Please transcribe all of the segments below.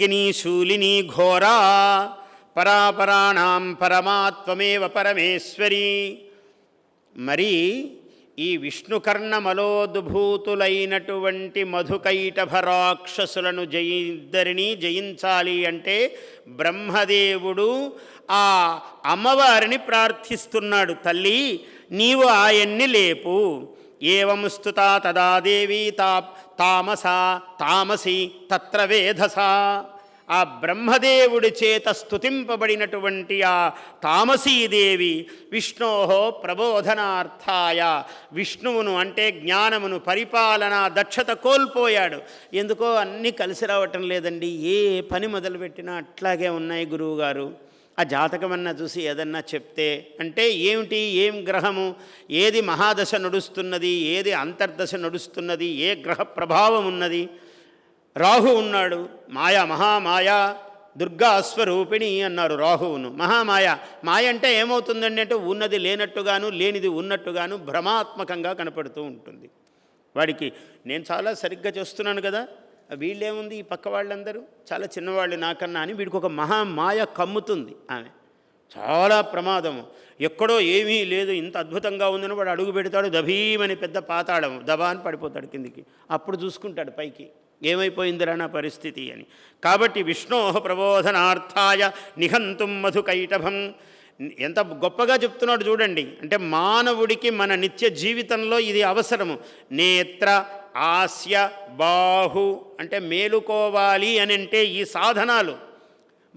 ఖడ్గిని శూలిని ఘోరా. పరాపరాణం పరమాత్వమేవ పరమేశ్వరి. మరి ఈ విష్ణుకర్ణమలోద్భూతులైనటువంటి మధుకైటభ రాక్షసులను జయిద్దరిని జయించాలి అంటే బ్రహ్మదేవుడు ఆ అమ్మవారిని ప్రార్థిస్తున్నాడు తల్లి నీవు ఆయన్ని లేపు. ఏవంస్తుత తదా దేవి తా తామసా తామసి తత్ర వేధసా. ఆ బ్రహ్మదేవుడి చేత స్తుతింపబడినటువంటి ఆ తామసీదేవి విష్ణోహో ప్రబోధనార్థాయ. విష్ణువును అంటే జ్ఞానమును పరిపాలన దక్షత కోల్పోయాడు. ఎందుకో అన్నీ కలిసి రావటం లేదండి. ఏ పని మొదలుపెట్టినా అట్లాగే ఉన్నాయి గురువుగారు. ఆ జాతకమన్నా చూసి ఏదన్నా చెప్తే అంటే ఏమిటి ఏం గ్రహము ఏది మహాదశ నడుస్తున్నది ఏది అంతర్దశ నడుస్తున్నది ఏ గ్రహ ప్రభావం ఉన్నది రాహు ఉన్నాడు. మాయా మహామాయ దుర్గా స్వరూపిణి అన్నారు రాహువును. మహామాయ మాయ అంటే ఏమవుతుందండి అంటే ఉన్నది లేనట్టుగాను లేనిది ఉన్నట్టుగాను భ్రమాత్మకంగా కనపడుతూ ఉంటుంది. వాడికి నేను చాలా సరిగ్గా చేస్తున్నాను కదా వీళ్ళేముంది ఈ పక్క వాళ్ళందరూ? చాలా చిన్నవాళ్ళు నాకన్నా అని వీడికి ఒక మహామాయ కమ్ముతుంది ఆమె. చాలా ప్రమాదము. ఎక్కడో ఏమీ లేదు ఇంత అద్భుతంగా ఉందని వాడు అడుగు పెడతాడు దభీమని పెద్ద పాతాళము దబా అని పడిపోతాడు కిందికి. అప్పుడు చూసుకుంటాడు పైకి. ఏమైపోయిందిరా నా పరిస్థితి అని. కాబట్టి విష్ణో ప్రబోధనార్థాయ నిహంతుం మధుకైటభం ఎంత గొప్పగా చెప్తున్నాడు చూడండి. అంటే మానవుడికి మన నిత్య జీవితంలో ఇది అవసరము. నేత్ర ఆస్య బాహు అంటే మేలుకోవాలి అని అంటే ఈ సాధనాలు.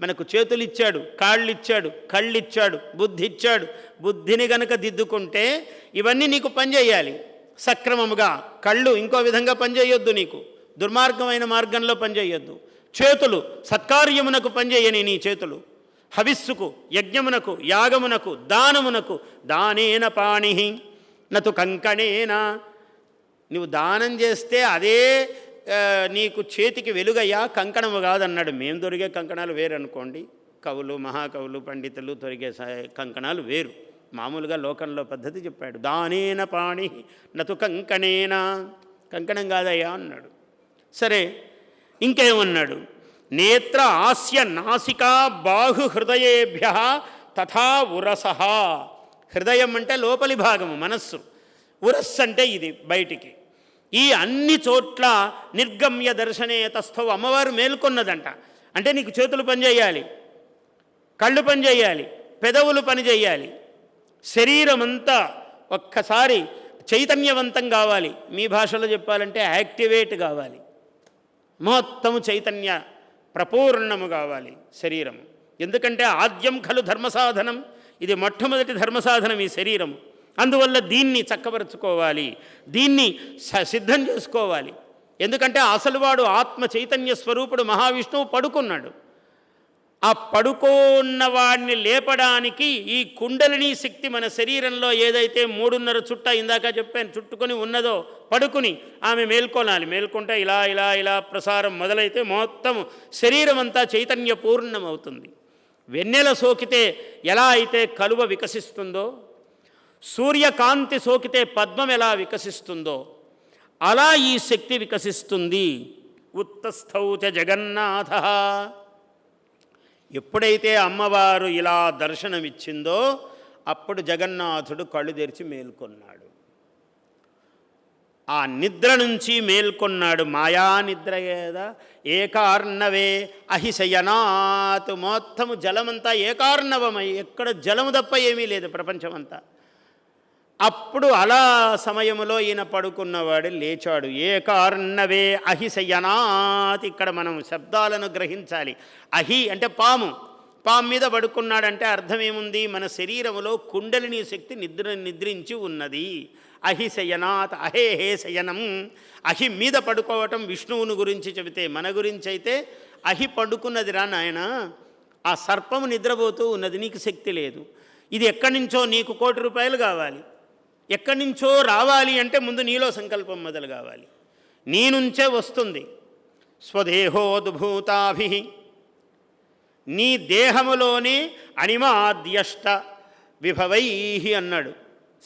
మనకు చేతులు ఇచ్చాడు కాళ్ళు ఇచ్చాడు కళ్ళు ఇచ్చాడు బుద్ధి ఇచ్చాడు బుద్ధిని గనక దిద్దుకుంటే ఇవన్నీ నీకు పనిచేయాలి. సక్రమముగా కళ్ళు ఇంకో విధంగా పనిచేయొద్దు నీకు. దుర్మార్గమైన మార్గంలో పనిచేయొద్దు. చేతులు సత్కార్యమునకు పనిచేయని నీ చేతులు. హవిస్సుకు యజ్ఞమునకు యాగమునకు దానమునకు దానేన పాణి నతు కంకణేన. నువ్వు దానం చేస్తే అదే నీకు చేతికి వెలుగయ్యా కంకణము కాదన్నాడు. మేము దొరికే కంకణాలు వేరు అనుకోండి కవులు మహాకవులు పండితులు దొరికే కంకణాలు వేరు. మామూలుగా లోకంలో పద్ధతి చెప్పాడు. దానేన పాణి నతు కంకణేనా. కంకణం కాదయ్యా అన్నాడు. సరే ఇంకేమన్నాడు? నేత్ర ఆస్య నాసికా బాహు హృదయేభ్య తథా ఉరస. హృదయం అంటే లోపలి భాగము మనస్సు. ఉరస్సు అంటే ఇది బయటికి. ఈ అన్ని చోట్ల నిర్గమ్య దర్శనే తస్థవు అమ్మవారు మేల్కొన్నదంట. అంటే నీకు చేతులు పనిచేయాలి కళ్ళు పనిచేయాలి పెదవులు పనిచేయాలి శరీరం అంతా ఒక్కసారి చైతన్యవంతం కావాలి. మీ భాషలో చెప్పాలంటే యాక్టివేట్ కావాలి. మొత్తము చైతన్య ప్రపూర్ణము కావాలి శరీరము. ఎందుకంటే ఆద్యం ఖలు ధర్మసాధనం. ఇది మొట్టమొదటి ధర్మసాధనం ఈ శరీరము. అందువల్ల దీన్ని చక్కబరుచుకోవాలి దీన్ని స- సిద్ధం చేసుకోవాలి. ఎందుకంటే అసలు వాడు ఆత్మ చైతన్య స్వరూపుడు మహావిష్ణువు పడుకున్నాడు. ఆ పడుకోన్న వాడిని లేపడానికి ఈ కుండలిని శక్తి మన శరీరంలో ఏదైతే మూడున్నర చుట్ట ఇందాక చెప్పాను చుట్టుకొని ఉన్నదో పడుకుని ఆమె మేల్కొనాలి. మేల్కొంటే ఇలా ఇలా ఇలా ప్రసారం మొదలైతే మొత్తం శరీరం అంతా చైతన్య వెన్నెల సోకితే ఎలా అయితే కలువ వికసిస్తుందో సూర్యకాంతి సోకితే పద్మం ఎలా వికసిస్తుందో అలా ఈ శక్తి వికసిస్తుంది. ఉత్తస్థౌచ జగన్నాథ. ఎప్పుడైతే అమ్మవారు ఇలా దర్శనమిచ్చిందో అప్పుడు జగన్నాథుడు కళ్ళు తెరిచి మేల్కొన్నాడు. ఆ నిద్ర నుంచి మేల్కొన్నాడు మాయా నిద్ర ఏదా? ఏకార్ణవే అహిశయనాత్. మొత్తము జలమంతా ఏకార్ణవమై ఎక్కడ జలము తప్ప ఏమీ లేదు ప్రపంచమంతా. అప్పుడు అలా సమయములో ఈయన పడుకున్నవాడు లేచాడు. ఏకార్ణవే అహిశయనాత్ ఇక్కడ మనం శబ్దాలను గ్రహించాలి. అహి అంటే పాము. పాము మీద పడుకున్నాడంటే అర్థమేముంది? మన శరీరములో కుండలిని శక్తి నిద్ర నిద్రించి ఉన్నది. అహిశయనాత్ అహే హే శయనం. అహి మీద పడుకోవటం విష్ణువుని గురించి చెబితే మన గురించి అయితే అహి పడుకున్నదిరా నాయన. ఆ సర్పము నిద్రపోతూ ఉన్నది. నీకు శక్తి లేదు. ఇది ఎక్కడి నుంచో నీకు కోటి రూపాయలు కావాలి. ఎక్కడి నుంచో రావాలి అంటే ముందు నీలో సంకల్పం మొదలు కావాలి. నీ నుంచే వస్తుంది. స్వదేహోద్భూతాభి నీ దేహములోనే అణిమాద్యష్ట విభవై అన్నాడు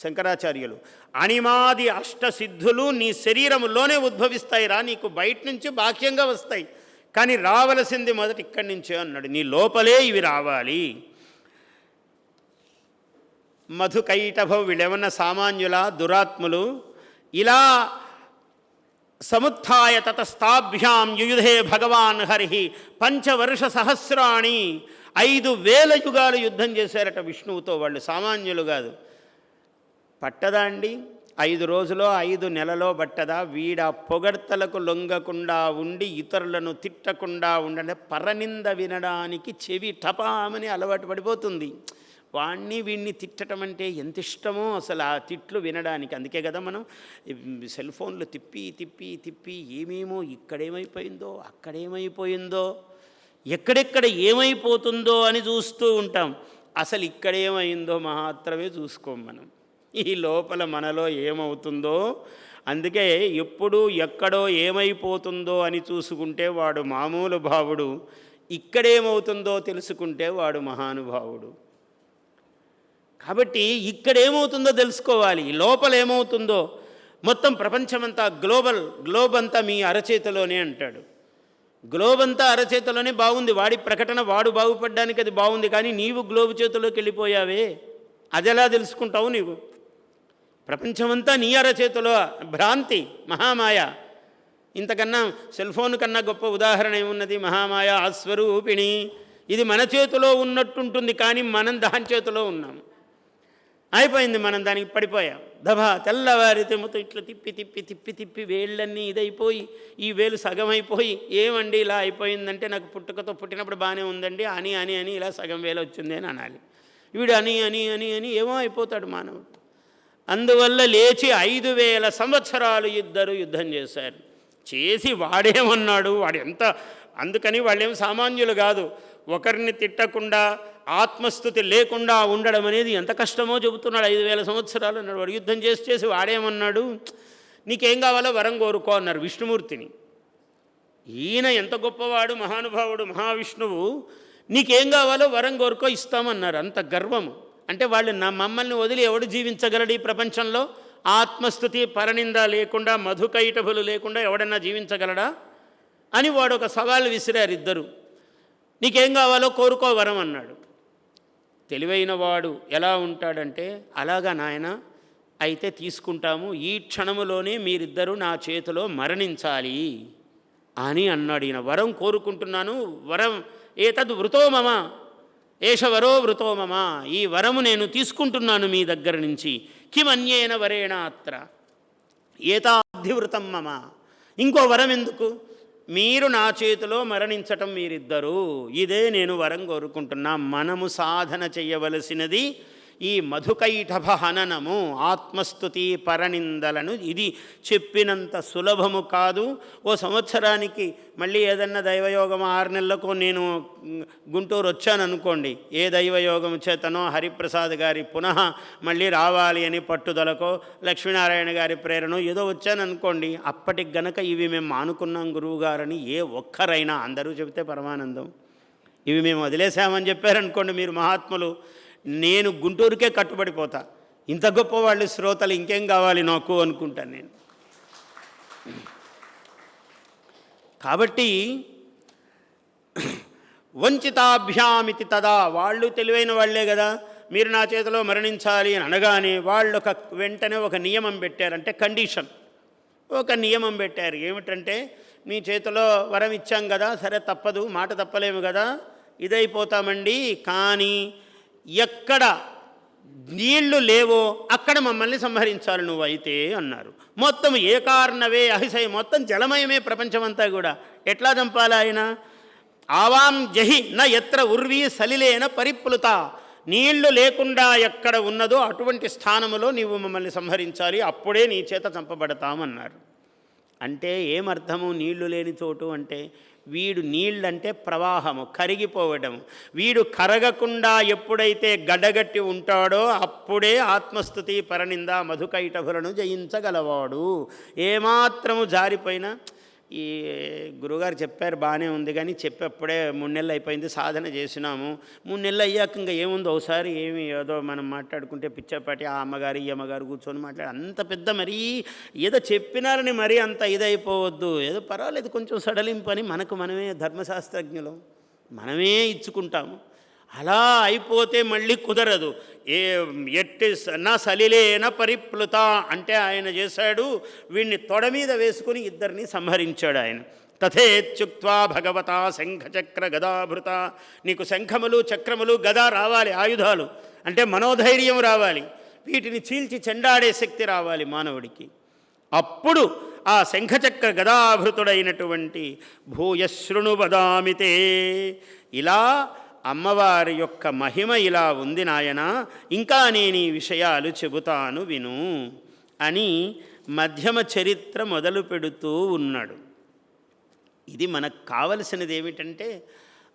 శంకరాచార్యులు. అనిమాది అష్ట సిద్ధులు నీ శరీరములోనే ఉద్భవిస్తాయిరా నీకు బయట నుంచి బాహ్యంగా వస్తాయి. కానీ రావలసింది మొదట ఇక్కడి నుంచే అన్నాడు. నీ లోపలే ఇవి రావాలి. మధుకైటభ వీళ్ళేమన్నా సామాన్యుల దురాత్ములు ఇలా సముత్య తతస్థాభ్యాం యుయుధే భగవాన్ హరి పంచవర్ష సహస్రాణి ఐదు వేల యుగాలు యుద్ధం చేశారట విష్ణువుతో వాళ్ళు. సామాన్యులు కాదు. పట్టదా అండి? ఐదు రోజులో ఐదు నెలలో పట్టదా? వీడ పొగడ్తలకు లొంగకుండా ఉండి ఇతరులను తిట్టకుండా ఉండడం. పరనింద వినడానికి చెవి టపామని అలవాటు పడిపోతుంది. వాణ్ణి వీణ్ణి తిట్టడం అంటే ఎంత ఇష్టమో అసలు ఆ తిట్లు వినడానికి. అందుకే కదా మనం సెల్ ఫోన్లు తిప్పి తిప్పి తిప్పి ఏమేమో ఇక్కడేమైపోయిందో అక్కడేమైపోయిందో ఎక్కడెక్కడ ఏమైపోతుందో అని చూస్తూ ఉంటాం. అసలు ఇక్కడేమైందో మాత్రమే చూసుకోం మనం. ఈ లోపల మనలో ఏమవుతుందో అందుకే ఎప్పుడు ఎక్కడో ఏమైపోతుందో అని చూసుకుంటే వాడు మామూలు భావుడు. ఇక్కడేమవుతుందో తెలుసుకుంటే వాడు మహానుభావుడు. కాబట్టి ఇక్కడ ఏమవుతుందో తెలుసుకోవాలి. లోపల ఏమవుతుందో మొత్తం ప్రపంచమంతా గ్లోబల్ గ్లోబ్ అంతా మీ అరచేతిలోనే అంటాడు. గ్లోబ్ అంతా అరచేతిలోనే బాగుంది. వాడి ప్రకటన వాడు బాగుపడడానికి అది బాగుంది. కానీ నీవు గ్లోబ్ చేతిలోకి వెళ్ళిపోయావే. అది ఎలా తెలుసుకుంటావు నీవు? ప్రపంచమంతా నీ అరచేతిలో భ్రాంతి మహామాయ. ఇంతకన్నా సెల్ ఫోన్ కన్నా గొప్ప ఉదాహరణ ఏమున్నది? మహామాయ ఆస్వరూపిణి ఇది మన చేతిలో ఉన్నట్టుంటుంది. కానీ మనం దాని చేతిలో ఉన్నాం అయిపోయింది మనం దానికి పడిపోయాం. దభా తెల్లవారితే మొత్తం ఇట్లా తిప్పి తిప్పి తిప్పి తిప్పి వేళ్ళన్నీ ఇదైపోయి ఈ వేలు సగం అయిపోయి ఏమండి ఇలా అయిపోయిందంటే నాకు పుట్టుకతో పుట్టినప్పుడు బాగానే ఉందండి అని అని అని ఇలా సగం వేలు వచ్చింది అని అనాలి. వీడు అని అని అని అని ఏమో అయిపోతాడు మానవుడు. అందువల్ల లేచి ఐదు వేల సంవత్సరాలు ఇద్దరు యుద్ధం చేశారు. చేసి వాడేమన్నాడు వాడు ఎంత అందుకని వాళ్ళేం సామాన్యులు కాదు. ఒకరిని తిట్టకుండా ఆత్మస్థుతి లేకుండా ఉండడం అనేది ఎంత కష్టమో చెబుతున్నాడు. ఐదు వేల సంవత్సరాలు అన్నాడు. వాడు యుద్ధం చేసి చేసి వాడేమన్నాడు? నీకేం కావాలో వరం కోరుకో అన్నారు విష్ణుమూర్తిని. ఈయన ఎంత గొప్పవాడు మహానుభావుడు మహావిష్ణువు నీకేం కావాలో వరం కోరుకో ఇస్తామన్నారు. అంత గర్వము. అంటే వాళ్ళు నా మమ్మల్ని వదిలి ఎవడు జీవించగలడు ఈ ప్రపంచంలో? ఆత్మస్థుతి పరనింద లేకుండా మధుకైటభులు లేకుండా ఎవడన్నా జీవించగలడా? అని వాడు ఒక సవాల్ విసిరారు ఇద్దరు. నీకేం కావాలో కోరుకో వరం అన్నాడు. తెలివైన వాడు ఎలా ఉంటాడంటే అలాగా నాయన అయితే తీసుకుంటాము. ఈ క్షణములోనే మీరిద్దరూ నా చేతిలో మరణించాలి అని అన్నాడు ఈయన. వరం కోరుకుంటున్నాను. వరం ఏతద్ వృతోమమ ఏషవరో వృతోమమ ఈ వరము నేను తీసుకుంటున్నాను మీ దగ్గర నుంచి. కిమన్యేన వరేణ అత్ర ఏతాధివృతం మమ. ఇంకో వరం ఎందుకు? మీరు నా చేతిలో మరణించటం మీరిద్దరూ ఇదే నేను వరం కోరుకుంటున్నా. మనము సాధన చేయవలసినది ఈ మధుకైటభ హననము ఆత్మస్థుతి పరనిందలను ఇది చెప్పినంత సులభము కాదు. ఓ సంవత్సరానికి మళ్ళీ ఏదన్నా దైవయోగం ఆరు నెలలకు నేను గుంటూరు వచ్చాను అనుకోండి ఏ దైవయోగం చేతనో హరిప్రసాద్ గారి పునః మళ్ళీ రావాలి అని పట్టుదలకో లక్ష్మీనారాయణ గారి ప్రేరణ ఏదో వచ్చాను అనుకోండి అప్పటికి గనక ఇవి మేము మానుకున్నాం గురువుగారని ఏ ఒక్కరైనా అందరూ చెబితే పరమానందం. ఇవి మేము వదిలేసామని చెప్పారనుకోండి మీరు మహాత్ములు నేను గుంటూరుకే కట్టుబడిపోతా. ఇంత గొప్ప వాళ్ళు శ్రోతలు ఇంకేం కావాలి నాకు అనుకుంటాను నేను. కాబట్టి వంచితాభ్యామితి తదా. వాళ్ళు తెలివైన వాళ్ళే కదా. మీరు నా చేతిలో మరణించాలి అని అనగానే వాళ్ళు ఒక వెంటనే ఒక నియమం పెట్టారంటే కండిషన్ ఒక నియమం పెట్టారు. ఏమిటంటే మీ చేతిలో వరం ఇచ్చాం కదా. సరే తప్పదు. మాట తప్పలేము కదా. ఇదైపోతామండి. కానీ ఎక్కడ నీళ్ళు లేవో అక్కడ మమ్మల్ని సంహరించాలి నువ్వైతే అన్నారు. మొత్తం ఏ కారణవే అహిసయ మొత్తం జలమయమే ప్రపంచమంతా కూడా. ఎట్లా చంపాలి ఆయన? ఆవాం జహి న ఎత్ర ఉర్వీ సలిలేన పరిప్లుత. నీళ్ళు లేకుండా ఎక్కడ ఉన్నదో అటువంటి స్థానములో నీవు మమ్మల్ని సంహరించాలి అప్పుడే నీ చేత చంపబడతామన్నారు. అంటే ఏమర్థము నీళ్ళు లేని చోటు అంటే? వీడు నీళ్ళంటే ప్రవాహము కరిగిపోవడం. వీడు కరగకుండా ఎప్పుడైతే గడగట్టి ఉంటాడో అప్పుడే ఆత్మస్థుతి పరనింద మధుకైటభులను జయించగలవాడు. ఏమాత్రము జారిపోయినా ఈ గురుగారు చెప్పారు బాగానే ఉంది కానీ చెప్పేప్పుడే మూడు నెలలు అయిపోయింది సాధన చేసినాము. మూడు నెలలు అయ్యాక ఇంకా ఏముందో? ఒకసారి ఏమి ఏదో మనం మాట్లాడుకుంటే పిచ్చపాటి ఆ అమ్మగారు ఈ అమ్మగారు కూర్చొని మాట్లాడి అంత పెద్ద మరీ ఏదో చెప్పినారని మరీ అంత ఇదైపోవద్దు. ఏదో పర్వాలేదు కొంచెం సడలింపు అని మనకు మనమే ధర్మశాస్త్రజ్ఞులం. మనమే ఇచ్చుకుంటాము. అలా అయిపోతే మళ్ళీ కుదరదు. ఏ ఎట్టి స- నా సలిలేన పరిప్లుత అంటే ఆయన చేశాడు. వీడిని తొడ మీద వేసుకుని ఇద్దరిని సంహరించాడు ఆయన. తథేత్యుక్వా భగవత శంఖచక్ర గదాభృత. నీకు శంఖములు చక్రములు గదా రావాలి ఆయుధాలు. అంటే మనోధైర్యం రావాలి. వీటిని చీల్చి చెండాడే శక్తి రావాలి మానవుడికి. అప్పుడు ఆ శంఖచక్ర గదాభృతుడైనటువంటి భూయశృణు వదామితే ఇలా అమ్మవారి యొక్క మహిమ ఇలా ఉంది నాయన ఇంకా నేను ఈ విషయాలు చెబుతాను విను అని మధ్యమ చరిత్ర మొదలు పెడుతూ ఉన్నాడు. ఇది మనకు కావలసినది ఏమిటంటే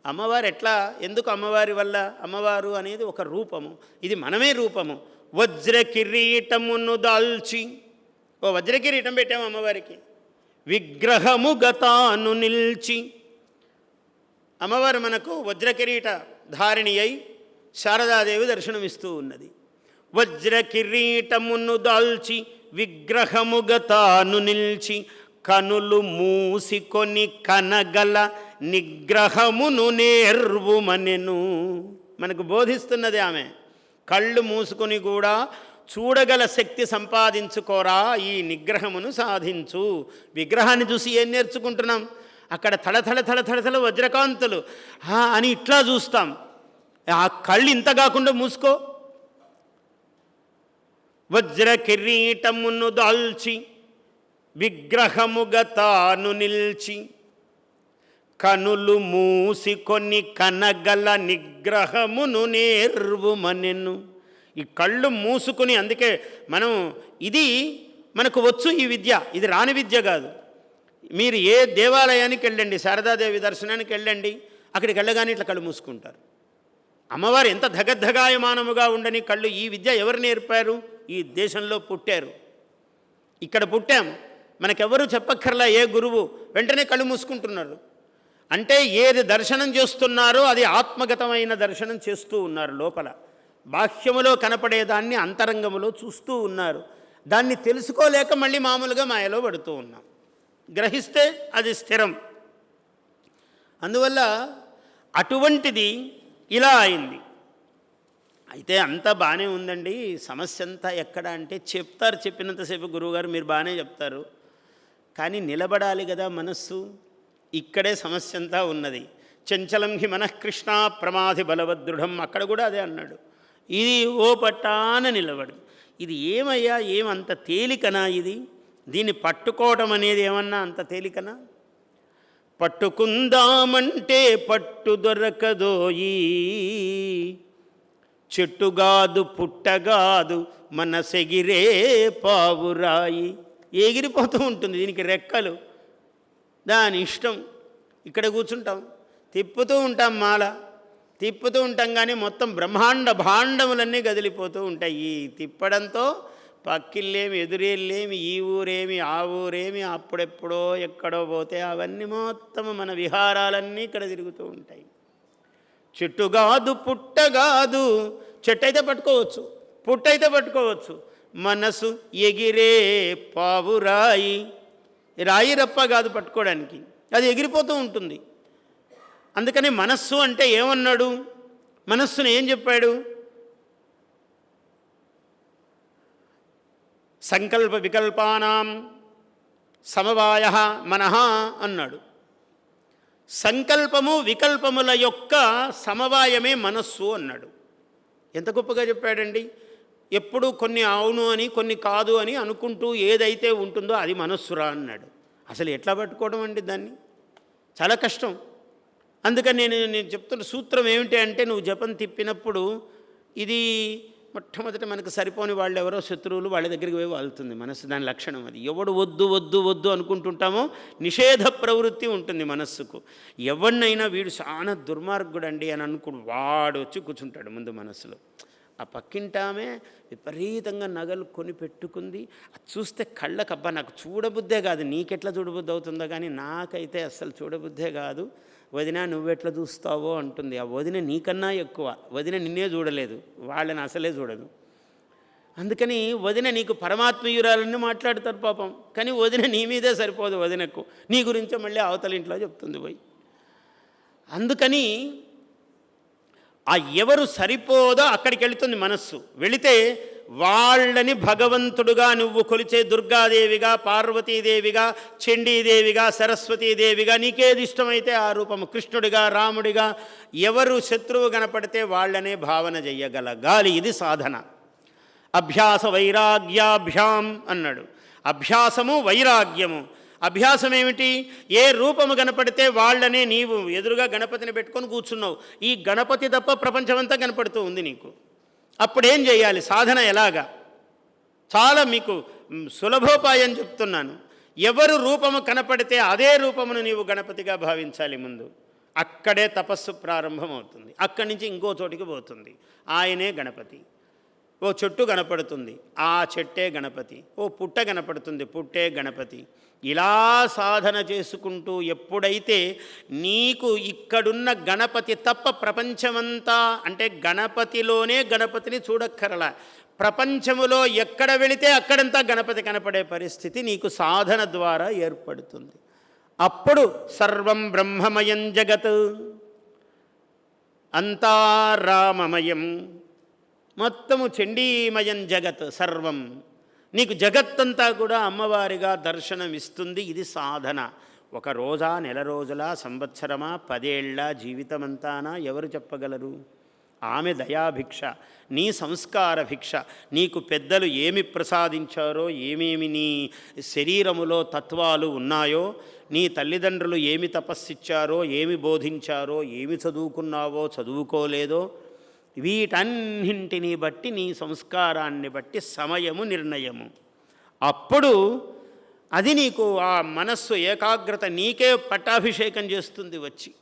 అమ్మవారు ఎట్లా ఎందుకు అమ్మవారి వల్ల అమ్మవారు అనేది ఒక రూపము. ఇది మనమే రూపము. వజ్ర కిరీటమును దాల్చి ఓ వజ్ర కిరీటం పెట్టాము అమ్మవారికి. విగ్రహము గతాను నిల్చి అమ్మవారు మనకు వజ్రకిరీట ధారిణి అయి శారదాదేవి దర్శనమిస్తూ ఉన్నది. వజ్రకిరీటమును దాల్చి విగ్రహముగా తాను నిల్చి కనులు మూసికొని కనగల నిగ్రహమును నేర్వుమనెను. మనకు బోధిస్తున్నది ఆమె కళ్ళు మూసుకొని కూడా చూడగల శక్తి సంపాదించుకోరా ఈ నిగ్రహమును సాధించు. విగ్రహాన్ని చూసి ఏం నేర్చుకుంటున్నాం? అక్కడ తడతడ తడతడతల వజ్రకాంతులు అని ఇట్లా చూస్తాం. ఆ కళ్ళు ఇంత కాకుండా మూసుకో. వజ్ర కిరీటమును దాల్చి విగ్రహముగా తాను నిల్చి కనులు మూసి కొన్ని కనగల నిగ్రహమును నేర్వుమనెను. ఈ కళ్ళు మూసుకుని అందుకే మనం ఇది మనకు వచ్చు ఈ విద్య ఇది రాని విద్య కాదు. మీరు ఏ దేవాలయానికి వెళ్ళండి శారదాదేవి దర్శనానికి వెళ్ళండి అక్కడికి వెళ్ళగానే ఇట్లా కళ్ళు మూసుకుంటారు. అమ్మవారు ఎంత ధగద్ధగాయమానముగా ఉండని కళ్ళు ఈ విద్య ఎవరు నేర్పారు? ఈ దేశంలో పుట్టారు. ఇక్కడ పుట్టాం. మనకెవరు చెప్పక్కర్లా ఏ గురువు. వెంటనే కళ్ళు మూసుకుంటున్నారు. అంటే ఏది దర్శనం చేస్తున్నారో అది ఆత్మగతమైన దర్శనం చేస్తూ ఉన్నారు లోపల. బాహ్యములో కనపడేదాన్ని అంతరంగములో చూస్తూ ఉన్నారు. దాన్ని తెలుసుకోలేక మళ్ళీ మామూలుగా మాయలో పడుతూ ఉన్నాం. గ్రహిస్తే అది స్థిరం. అందువల్ల అటువంటిది ఇలా అయింది. అయితే అంతా బాగానే ఉందండి. సమస్య అంతా ఎక్కడ అంటే చెప్తారు చెప్పినంతసేపు గురువుగారు మీరు బాగానే చెప్తారు. కానీ నిలబడాలి కదా మనస్సు. ఇక్కడే సమస్య అంతా ఉన్నది. చంచలం హి మనఃకృష్ణ ప్రమాధి బలవదృఢం అక్కడ కూడా అదే అన్నాడు. ఇది ఓ పట్టాన నిలబడు ఇది ఏమయ్యా? ఏమంత తేలికనా ఇది? దీన్ని పట్టుకోవటం అనేది ఏమన్నా అంత తేలికనా? పట్టుకుందామంటే పట్టు దొరకదోయి చెట్టుగాదు పుట్టగాదు మన సెగిరే పావురాయి ఎగిరిపోతూ ఉంటుంది దీనికి రెక్కలు. దాని ఇష్టం. ఇక్కడ కూర్చుంటాం. తిప్పుతూ ఉంటాం మాల. తిప్పుతూ ఉంటాం కానీ మొత్తం బ్రహ్మాండ భాండములన్నీ కదిలిపోతూ ఉంటాయి. ఈ తిప్పడంతో పక్కిళ్ళేమి ఎదురేళ్ళేమి ఈ ఊరేమి ఆ ఊరేమి అప్పుడెప్పుడో ఎక్కడో పోతే అవన్నీ మొత్తం మన విహారాలన్నీ ఇక్కడ తిరుగుతూ ఉంటాయి. చెట్టు కాదు పుట్ట కాదు చెట్టు అయితే పట్టుకోవచ్చు పుట్ట అయితే పట్టుకోవచ్చు. మనసు ఎగిరే పావురాయి రాయి రప్ప కాదు పట్టుకోవడానికి. అది ఎగిరిపోతూ ఉంటుంది. అందుకని మనస్సు అంటే ఏమన్నాడు? మనస్సును ఏం చెప్పాడు? సంకల్ప వికల్పానాం సమవాయ మనః అన్నాడు. సంకల్పము వికల్పముల యొక్క సమవాయమే మనస్సు అన్నాడు. ఎంత గొప్పగా చెప్పాడండి? ఎప్పుడు కొన్ని అవును అని కొన్ని కాదు అని అనుకుంటూ ఏదైతే ఉంటుందో అది మనస్సురా అన్నాడు. అసలు ఎట్లా పట్టుకోవడం అండి దాన్ని? చాలా కష్టం. అందుకని నేను నేను చెప్తున్న సూత్రం ఏమిటి అంటే నువ్వు జపం తిప్పినప్పుడు ఇది మొట్టమొదట మనకు సరిపోని వాళ్ళు ఎవరో శత్రువులు వాళ్ళ దగ్గరికి పోయి వాళ్తుంది మనస్సు దాని లక్షణం అది. ఎవడు వద్దు వద్దు వద్దు అనుకుంటుంటామో నిషేధ ప్రవృత్తి ఉంటుంది మనస్సుకు. ఎవరినైనా వీడు చాలా దుర్మార్గుడండి అని అనుకుని వాడు వచ్చి కూర్చుంటాడు ముందు మనస్సులో. ఆ పక్కింటామే విపరీతంగా నగలు కొని పెట్టుకుంది. అది చూస్తే కళ్ళకబ్బా నాకు చూడబుద్దే కాదు. నీకెట్లా చూడబుద్ధి అవుతుందో కానీ నాకైతే అస్సలు చూడబుద్దే కాదు. వదిన నువ్వెట్లా చూస్తావో? అంటుంది. ఆ వదిన నీకన్నా ఎక్కువ. వదిన నిన్నే చూడలేదు. వాళ్ళని అసలే చూడదు. అందుకని వదిన నీకు పరమాత్మీయురాలని మాట్లాడతారు పాపం. కానీ వదిన నీ మీదే సరిపోదు వదినకు. నీ గురించే మళ్ళీ అవతల ఇంట్లో చెప్తుంది పోయి. అందుకని ఆ ఎవరు సరిపోదో అక్కడికి వెళుతుంది మనస్సు. వెళితే వాళ్ళని భగవంతుడుగా నువ్వు కొలిచే దుర్గాదేవిగా పార్వతీదేవిగా చండీదేవిగా సరస్వతీదేవిగా నీకేది ఇష్టమైతే ఆ రూపము. కృష్ణుడిగా రాముడిగా ఎవరు శత్రువు కనపడితే వాళ్ళనే భావన చెయ్యగలగాలి. ఇది సాధన. అభ్యాస వైరాగ్యాభ్యాం అన్నాడు. అభ్యాసము వైరాగ్యము. అభ్యాసం ఏమిటి ఏ రూపము కనపడితే వాళ్ళనే నీవు ఎదురుగా గణపతిని పెట్టుకొని కూర్చున్నావు. ఈ గణపతి తప్ప ప్రపంచమంతా కనపడుతూ ఉంది నీకు. అప్పుడేం చేయాలి? సాధన ఎలాగా? చాలా మీకు సులభోపాయం చెప్తున్నాను. ఎవరు రూపము కనపడితే అదే రూపమును నీవు గణపతిగా భావించాలి ముందు. అక్కడే తపస్సు ప్రారంభమవుతుంది. అక్కడి నుంచి ఇంకో చోటికి పోతుంది. ఆయనే గణపతి. ఓ చెట్టు కనపడుతుంది ఆ చెట్టే గణపతి. ఓ పుట్ట కనపడుతుంది పుట్టే గణపతి. ఇలా సాధన చేసుకుంటూ ఎప్పుడైతే నీకు ఇక్కడున్న గణపతి తప్ప ప్రపంచమంతా అంటే గణపతిలోనే గణపతిని చూడక్కరలా. ప్రపంచములో ఎక్కడ వెళితే అక్కడంతా గణపతి కనపడే పరిస్థితి నీకు సాధన ద్వారా ఏర్పడుతుంది. అప్పుడు సర్వం బ్రహ్మమయం జగత్. అంతా రామమయం. మొత్తము చండీమయం జగత్ సర్వం. నీకు జగత్తంతా కూడా అమ్మవారిగా దర్శనం ఇస్తుంది ఇది సాధన. ఒక రోజా నెల రోజుల సంవత్సరమా పదేళ్ళ జీవితమంతానా? ఎవరు చెప్పగలరు? ఆమె దయాభిక్ష నీ సంస్కార భిక్ష. నీకు పెద్దలు ఏమి ప్రసాదించారో ఏమేమి నీ శరీరములో తత్వాలు ఉన్నాయో నీ తల్లిదండ్రులు ఏమి తపస్సిచ్చారో ఏమి బోధించారో ఏమి చదువుకున్నావో చదువుకోలేదో వీటన్నింటిని బట్టి నీ సంస్కారాన్ని బట్టి సమయము నిర్ణయము. అప్పుడు అది నీకు ఆ మనస్సు ఏకాగ్రత నీకే పట్టాభిషేకం చేస్తుంది వచ్చి.